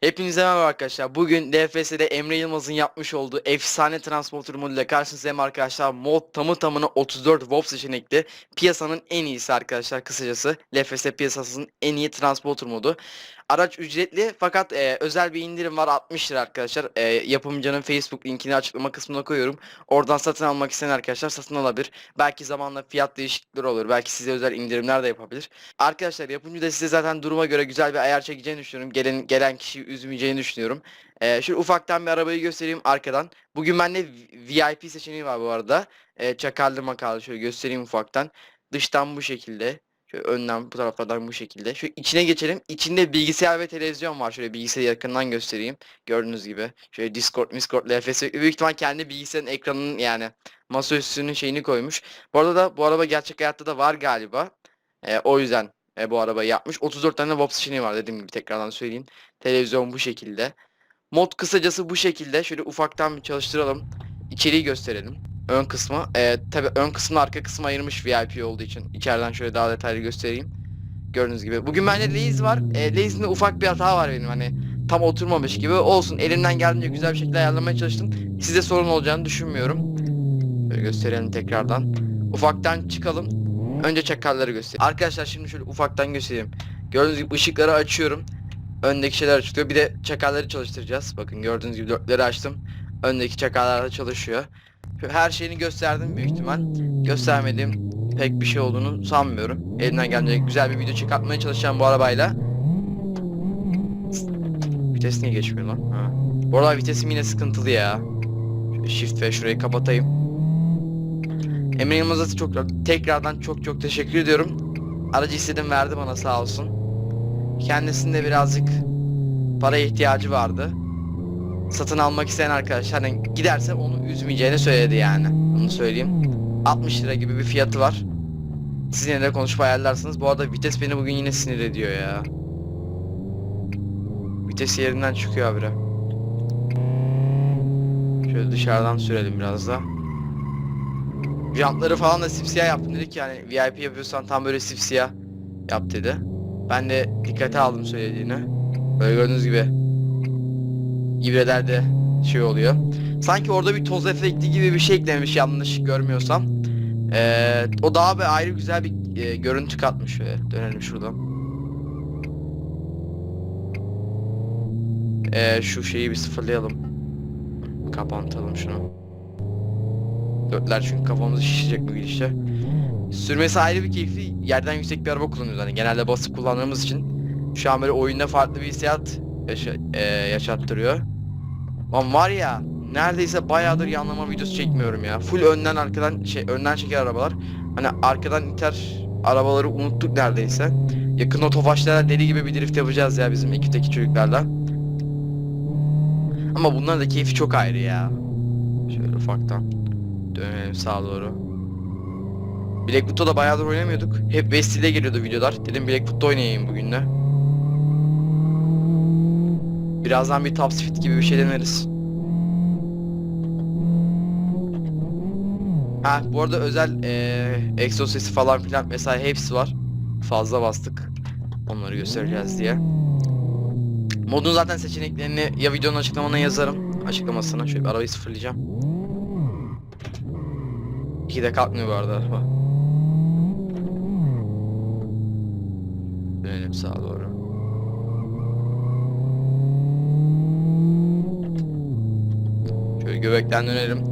Hepinize merhaba arkadaşlar. Bugün DFS'de Emre Yılmaz'ın yapmış olduğu efsane transporter moduyla karşınızdayım arkadaşlar. Mod tamı tamına 34 WoW seçenekli. Piyasanın en iyisi arkadaşlar kısacası. LFS piyasasının en iyi transporter modu. Araç ücretli fakat e, özel bir indirim var 60 lira arkadaşlar. E, yapımcının Facebook linkini açıklama kısmına koyuyorum. Oradan satın almak isteyen arkadaşlar satın alabilir. Belki zamanla fiyat değişiklikleri olur. Belki size özel indirimler de yapabilir. Arkadaşlar yapımcı da size zaten duruma göre güzel bir ayar çekeceğini düşünüyorum. Gelen gelen kişiyi üzmeyeceğini düşünüyorum. Ee, şöyle ufaktan bir arabayı göstereyim arkadan. Bugün bende VIP seçeneği var bu arada. Ee, çakallı makallı şöyle göstereyim ufaktan. Dıştan bu şekilde. Şöyle önden bu taraflardan bu şekilde. Şu içine geçelim. İçinde bilgisayar ve televizyon var. Şöyle bilgisayarı yakından göstereyim. Gördüğünüz gibi. Şöyle Discord, Discord, LFS. Büyük ihtimal kendi bilgisayarın ekranının yani masaüstünün şeyini koymuş. Bu arada da bu araba gerçek hayatta da var galiba. Ee, o yüzden e, bu arabayı yapmış. 34 tane WAP seçeneği var dediğim gibi tekrardan söyleyeyim. Televizyon bu şekilde. Mod kısacası bu şekilde. Şöyle ufaktan bir çalıştıralım. İçeriği gösterelim. Ön kısmı. E, tabi ön kısmını arka kısmı ayırmış VIP olduğu için. İçeriden şöyle daha detaylı göstereyim. Gördüğünüz gibi. Bugün bende lazy var. E, lazy'de ufak bir hata var benim hani. Tam oturmamış gibi. Olsun. Elimden geldiğince güzel bir şekilde ayarlamaya çalıştım. Size sorun olacağını düşünmüyorum. Böyle gösterelim tekrardan. Ufaktan çıkalım. Önce çakalları göstereyim. Arkadaşlar şimdi şöyle ufaktan göstereyim. Gördüğünüz gibi ışıkları açıyorum. Öndeki şeyler açılıyor. Bir de çakalları çalıştıracağız. Bakın gördüğünüz gibi dörtleri açtım. Öndeki çakallar da çalışıyor. Her şeyini gösterdim büyük ihtimal. Göstermediğim pek bir şey olduğunu sanmıyorum. Elimden gelince güzel bir video çıkartmaya çalışacağım bu arabayla. Vites niye geçmiyor lan? Ha. Bu arada vitesim yine sıkıntılı ya. Shift ve şurayı kapatayım. Emre Yılmaz'a çok tekrardan çok çok teşekkür ediyorum. Aracı istedim verdi bana sağ olsun. Kendisinde birazcık para ihtiyacı vardı. Satın almak isteyen arkadaşlar hani giderse onu üzmeyeceğini söyledi yani. Onu söyleyeyim. 60 lira gibi bir fiyatı var. Siz yine de konuşup ayarlarsınız. Bu arada vites beni bugün yine sinir ediyor ya. Vites yerinden çıkıyor habire. Şöyle dışarıdan sürelim biraz da. Jantları falan da sipsiyah yaptım dedik yani VIP yapıyorsan tam böyle sipsiyah yap dedi. Ben de dikkate aldım söylediğini. Böyle gördüğünüz gibi ibrelerde şey oluyor. Sanki orada bir toz efekti gibi bir şey eklemiş yanlış görmüyorsam. Ee, o daha bir ayrı güzel bir e, görüntü katmış şöyle. Dönelim şuradan. Ee, şu şeyi bir sıfırlayalım. Kapatalım şunu. Dörtler çünkü kafamızı şişecek bu gidişte. Sürmesi ayrı bir keyifli. Yerden yüksek bir araba kullanıyoruz hani genelde basıp kullandığımız için. Şu an böyle oyunda farklı bir hissiyat yaşa e, yaşattırıyor. Lan var ya neredeyse bayağıdır yanlama videosu çekmiyorum ya. Full önden arkadan şey önden çeker arabalar. Hani arkadan iter arabaları unuttuk neredeyse. Yakın tofaşlara deli gibi bir drift yapacağız ya bizim ekipteki çocuklarla. Ama bunların da keyfi çok ayrı ya. Şöyle ufaktan. Dönelim sağa doğru. Blackwood'da da bayağıdır oynamıyorduk. Hep West'de geliyordu videolar. Dedim Blackwood'da oynayayım bugün de. Birazdan bir top gibi bir şey deneriz. Ha bu arada özel eee egzoz sesi falan filan vesaire hepsi var. Fazla bastık. Onları göstereceğiz diye. Modun zaten seçeneklerini ya videonun açıklamana yazarım. Açıklamasına şöyle bir arabayı sıfırlayacağım. İki de kalkmıyor bu arada araba. Dönelim sağa doğru. Şöyle göbekten dönelim.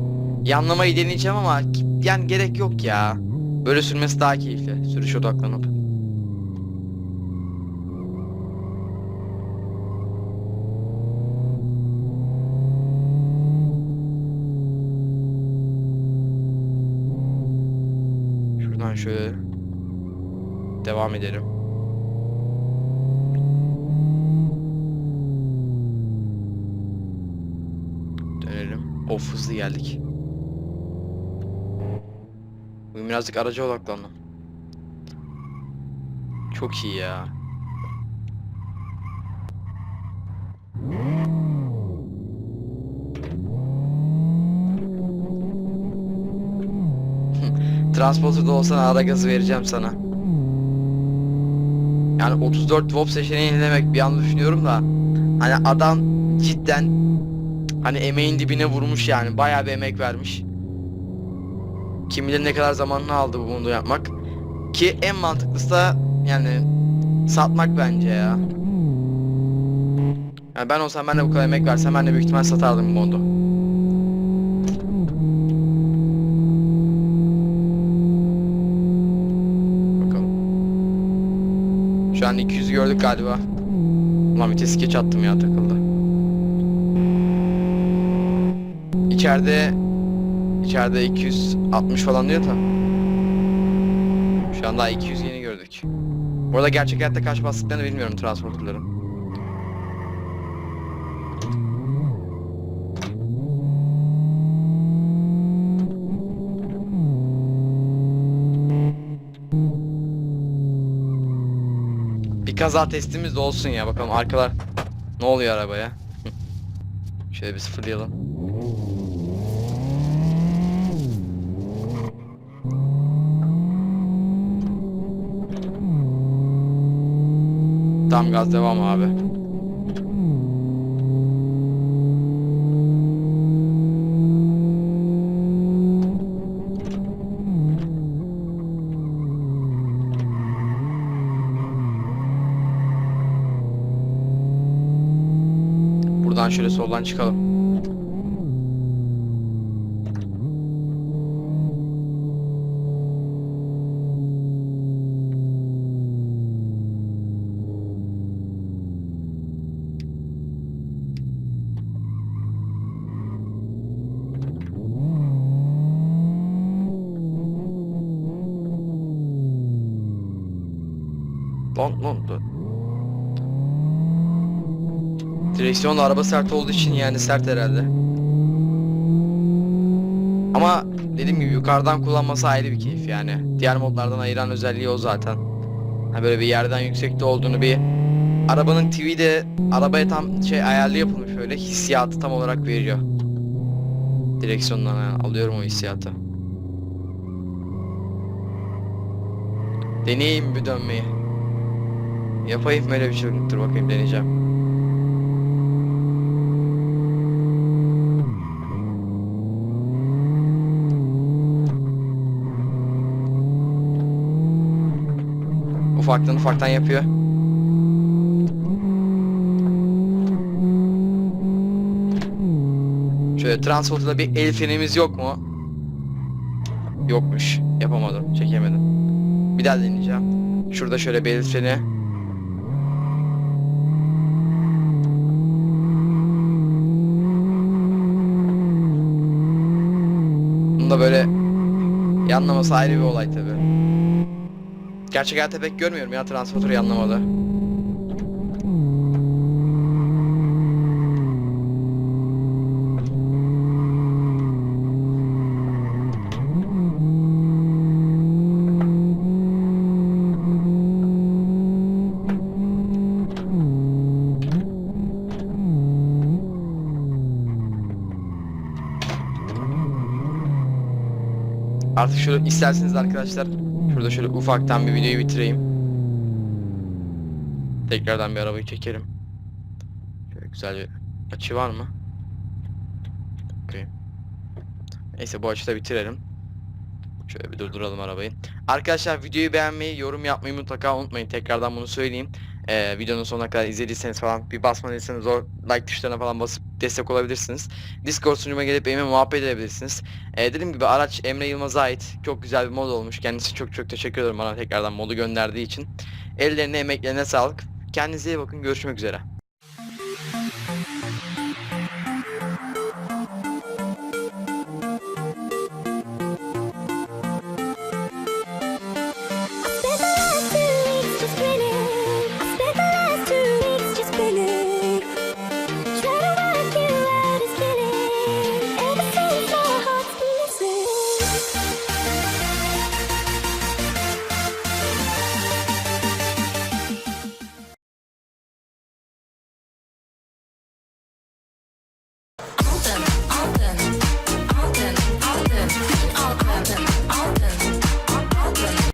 Yanlamayı deneyeceğim ama yani gerek yok ya. Böyle sürmesi daha keyifli. Sürüş odaklanıp. Şuradan şöyle devam edelim. Dönelim. Of hızlı geldik. Bugün birazcık araca odaklandım. Çok iyi ya. Transporter'da olsan ara gazı vereceğim sana. Yani 34 WOP seçeneği ne demek bir an düşünüyorum da Hani adam cidden hani emeğin dibine vurmuş yani. Bayağı bir emek vermiş. Kim bilir ne kadar zamanını aldı bu bunu yapmak. Ki en mantıklısı da yani satmak bence ya. Yani ben olsam ben de bu kadar emek versem ben de büyük ihtimal satardım bu modu. Bakalım. Şu an 200 gördük galiba. Ulan vites geç attım ya takıldı. İçeride içeride 260 falan diyor da. Şu an daha 200 yeni gördük. Bu arada gerçek hayatta kaç bastıklarını bilmiyorum transporterların. Bir kaza testimiz de olsun ya bakalım arkalar ne oluyor arabaya. Şöyle bir sıfırlayalım. Tam gaz devam abi. Buradan şöyle soldan çıkalım. Lan lan dur. Direksiyonla araba sert olduğu için yani sert herhalde. Ama dediğim gibi yukarıdan kullanması ayrı bir keyif yani. Diğer modlardan ayıran özelliği o zaten. Ha böyle bir yerden yüksekte olduğunu bir arabanın TV de arabaya tam şey ayarlı yapılmış öyle hissiyatı tam olarak veriyor. Direksiyondan yani alıyorum o hissiyatı. Deneyeyim bir dönmeyi. Yapayım böyle bir şey. Dur bakayım deneyeceğim. Ufaktan ufaktan yapıyor. Şöyle transporterda bir el frenimiz yok mu? Yokmuş. Yapamadım. Çekemedim. Bir daha deneyeceğim. Şurada şöyle bir el freni. Bunda böyle yanlaması ayrı bir olay tabi. Gerçek hayatta pek görmüyorum ya transporterı yanlamalı. Artık şöyle isterseniz arkadaşlar şurada şöyle ufaktan bir videoyu bitireyim. Tekrardan bir arabayı çekelim. Şöyle güzel bir açı var mı? Bakayım. Neyse bu açıda bitirelim. Şöyle bir durduralım arabayı. Arkadaşlar videoyu beğenmeyi, yorum yapmayı mutlaka unutmayın. Tekrardan bunu söyleyeyim. Ee, videonun sonuna kadar izlediyseniz falan bir basmadıysanız o like tuşlarına falan basıp destek olabilirsiniz. Discord sunucuma gelip benimle muhabbet edebilirsiniz. Ee, dediğim gibi araç Emre Yılmaz'a ait. Çok güzel bir mod olmuş. Kendisi çok çok teşekkür ederim bana tekrardan modu gönderdiği için. Ellerine emeklerine sağlık. Kendinize iyi bakın. Görüşmek üzere.